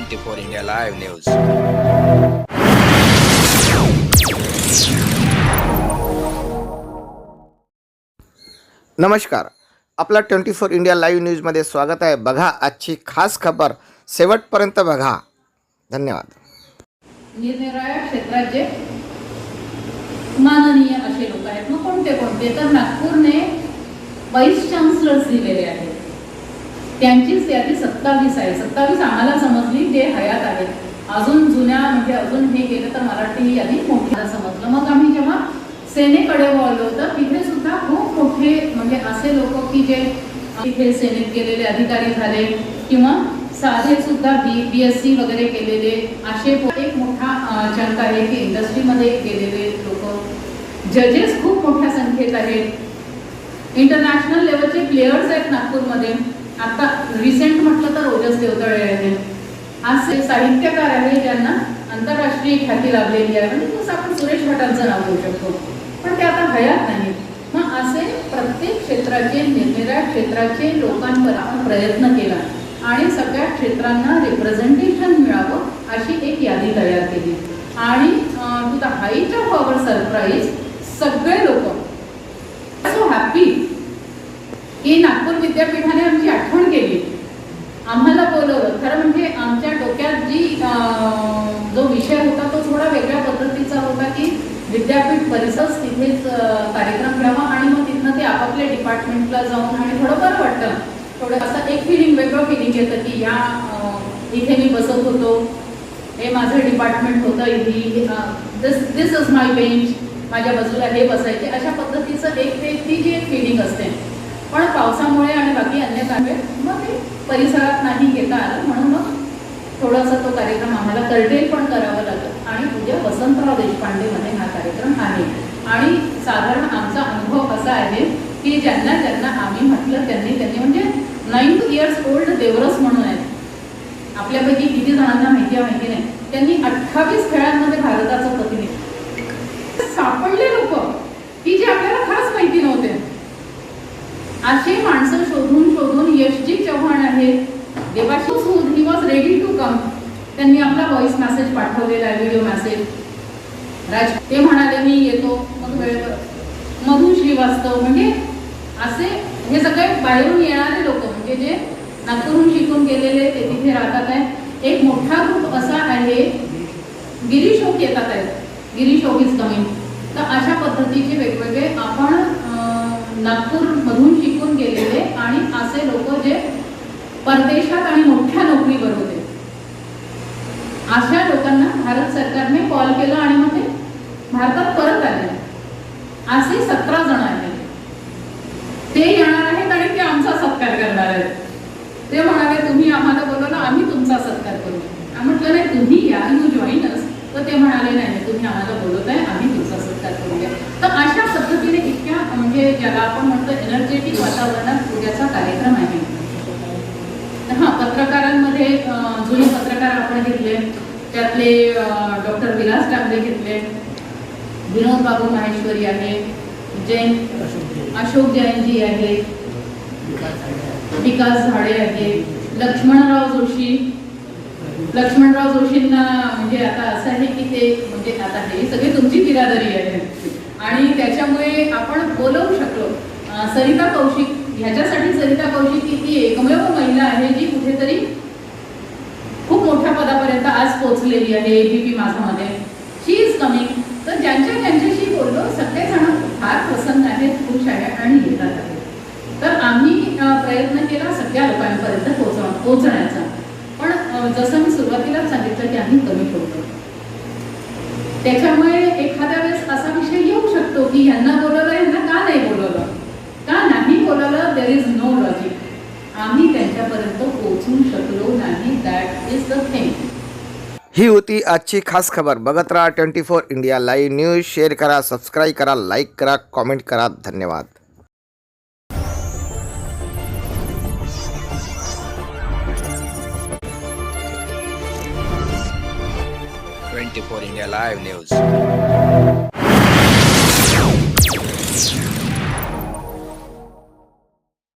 Twenty four India live news. नमस्कार आपला twenty four India live न्यूजमध्ये स्वागत आहे. बघा आजची खास खबर. शेवटपर्यंत बघा. धन्यवाद. निरनिराळ्या क्षेत्रात जे माननीय असे लोक आहेत. मग कोणते कोणते? तर नागपूरने वाईस चान्सलर्स दिलेले आहेत. त्यांचीच यादी सत्तावीस आहे. सत्तावीस आम्हाला समजली जे हयात आहेत अजून जुन्या म्हणजे अजून हे गेलं तर मराठी ही यादी मोठी समजलं. मग आम्ही जेव्हा सेनेकडे वळलो तर तिथे सुद्धा खूप मोठे म्हणजे असे लोक की जे तिथे सेनेत गेलेले अधिकारी झाले किंवा साधे सुद्धा बी बी एस सी वगैरे केलेले असे एक मोठा चंक आहे की इंडस्ट्रीमध्ये गेलेले लोक. जजेस खूप मोठ्या संख्येत आहेत. इंटरनॅशनल लेवलचे प्लेयर्स आहेत नागपूरमध्ये. आता रिसेंट म्हटलं तर ओजस देवतळे आहे असे साहित्यकार आहे ज्यांना आंतरराष्ट्रीय ख्याती लाभलेली आहे म्हणजे तसं आपण सुरेश भटांचं नाव घेऊ शकतो. पण ते आता हयात नाही मग असे प्रत्येक क्षेत्राचे निरनिराळ्या क्षेत्राचे लोकांवर आपण प्रयत्न केला आणि सगळ्या क्षेत्रांना रिप्रेझेंटेशन मिळावं अशी एक यादी तयार केली. आणि to the height of our surprise सगळे लोक सो हॅपी की नागपूर विद्यापीठाने आमची आठवण आम्हाला बोलवलं. खरं म्हणजे आमच्या डोक्यात जी जो विषय होता तो थोडा वेगळ्या पद्धतीचा होता की विद्यापीठ परिसर तिथेच कार्यक्रम घ्यावा आणि मग तिथनं ते आपापल्या डिपार्टमेंटला जाऊन आणि थोडं बरं वाटतं थोडं असं एक फिलिंग वेगळं फिलिंग येतं की या इथे मी बसत होतो. हे माझं डिपार्टमेंट होतं इथे. दिस दिस इज माय बेंच माझ्या बाजूला हे बसायचे. अशा पद्धतीचं एक ते ती जी एक फिलिंग असते. पण पावसामुळे आणि अन्य कामे मग ते परिसरात नाही घेता आलं. म्हणून मग थोडासा तो कार्यक्रम आम्हाला कर्टेल पण करावा लागत आणि उद्या वसंतराव देशपांडेमध्ये हा कार्यक्रम आहे. आणि साधारण आमचा अनुभव असा आहे की ज्यांना ज्यांना आम्ही म्हटलं त्यांनी त्यांनी म्हणजे नाईन्थ इयर्स ओल्ड देवरस म्हणून आहे आपल्यापैकी किती जणांना माहिती आहे माहिती नाही. त्यांनी अठ्ठावीस खेळांमध्ये भारताचं प्रतिनिधित्व. सापडले लोक. की जे आपल्याला खास माहिती असे माणसं शोधून शोधून यशजी चव्हाण आहे. देवाशिष ही वॉज रेडी टू कम त्यांनी आपला व्हॉइस मेसेज पाठवलेला आहे व्हिडिओ मेसेज राज ते म्हणाले मी येतो. मग वेळेवर मधु श्रीवास्तव म्हणजे असे हे सगळे बाहेरून येणारे लोक म्हणजे जे नागपूरहून शिकून गेलेले ते तिथे राहतात आहे. एक मोठा ग्रुप असा आहे गिरीशोक येतात आहेत. गिरीशोक इज कमिंग तर अशा पद्धतीचे वेगवेगळे आपण अं, नागपूरमधून शिकून गेलेले आणि असे लोक जे परदेशात आणि मोठ्या नोकरीवर होते. अशा लोकांना भारत सरकारने कॉल केला आणि मग ते भारतात परत आले. असे सतरा जण आहेत. ते येणार आहेत आणि ते आमचा सत्कार करणार आहेत. ते म्हणाले तुम्ही आम्हाला बोलवलं आम्ही तुमचा सत्कार करू. आम्ही म्हटलं नाही तुम्ही या यू जॉईन अस तर ते म्हणाले नाही तुम्ही आम्हाला बोलवताय आम्ही तुमचा सत्कार करूया तर अशा पद्धतीने इतक्या म्हणजे ज्याला आपण म्हणतो एनर्जेटिक वातावरणात उद्याचा कार्यक्रम आहे. पत्रकारांमध्ये जुने पत्रकार आपण घेतले. त्यातले डॉक्टर विलास डांबे घेतले. विनोद बाबू माहेश्वरी आहे. जैन अशोक जैनजी आहे. विकास झाडे आहे. लक्ष्मणराव जोशी. लक्ष्मणराव जोशींना म्हणजे आता असं आहे की ते म्हणजे आता हे सगळे तुमची बिरादरी आहे. आणि त्याच्यामुळे आपण बोलवू शकलो. सरिता कौशिक ह्याच्यासाठी सरिता कौशिक ही ती एकमेव महिला आहे जी कुठेतरी खूप मोठ्या पदापर्यंत आज पोहोचलेली आहे एबीपी माझामध्ये शी इज कमिंग तर ज्यांच्या ज्यांच्याशी बोललो सगळेजण फार प्रसन्न आहेत खुश आहेत आणि येतात आहेत. तर आम्ही प्रयत्न केला सगळ्या लोकांपर्यंत पोचव पोचण्याचा पण जसं मी सुरुवातीलाच सांगितलं की आम्ही कमी ठेवतो त्याच्यामुळे एखाद्या वेळेस असा विषय येऊ शकतो की यांना बोलवलं यांना का नाही बोलवलं? बोलवलं देर इज नो लॉजिक आम्ही त्यांच्यापर्यंत पोहोचू शकलो नाही. दॅट इज द थिंग ही होती आजची खास खबर. बघत राहा twenty four India live news. Share करा सबस्क्राईब करा लाईक करा कॉमेंट करा. धन्यवाद. Twenty four India live news.